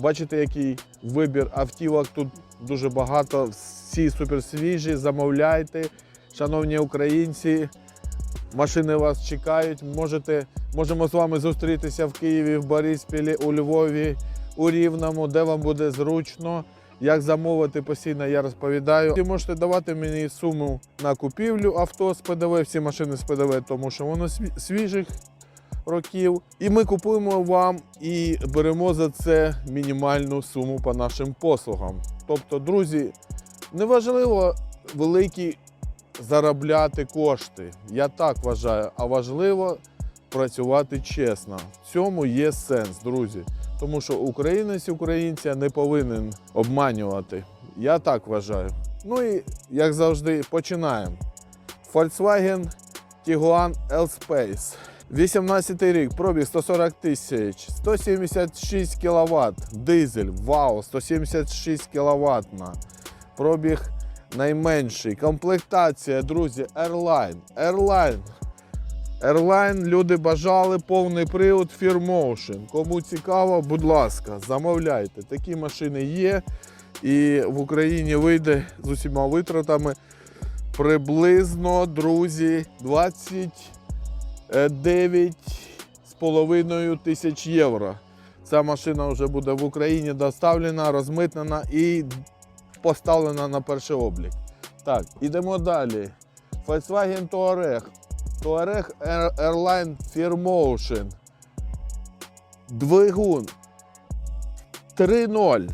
Бачите, який вибір автівок тут дуже багато. Всі суперсвіжі. Замовляйте, шановні українці. Машини вас чекають. Можете, можемо з вами зустрітися в Києві, в Борисполі, у Львові, у Рівному, де вам буде зручно. Як замовити постійно, я розповідаю. Ви можете давати мені суму на купівлю авто з ПДВ, всі машини з ПДВ, тому що воно свіжих років. І ми купуємо вам і беремо за це мінімальну суму по нашим послугам. Тобто, друзі, неважливо великі заробляти кошти. Я так вважаю, а важливо працювати чесно. В цьому є сенс, друзі. Тому що українець українця не повинен обманювати. Я так вважаю. Ну і як завжди, починаємо. Volkswagen Tiguan L-Space. 18 рік, пробіг 140 тисяч, 176 кВт, дизель, вау, 176 кВт. Пробіг найменший. Комплектація, друзі, Airline. Airline. Airline люди бажали повний привод Motion. Кому цікаво, будь ласка, замовляйте. Такі машини є. І в Україні вийде з усіма витратами приблизно, друзі, 29,5 тисяч євро. Ця машина вже буде в Україні доставлена, розмитнена і поставлена на перший облік. Так, ідемо далі. Volkswagen Touareg. Touareg Air- Airline Motion. Двигун 3.0.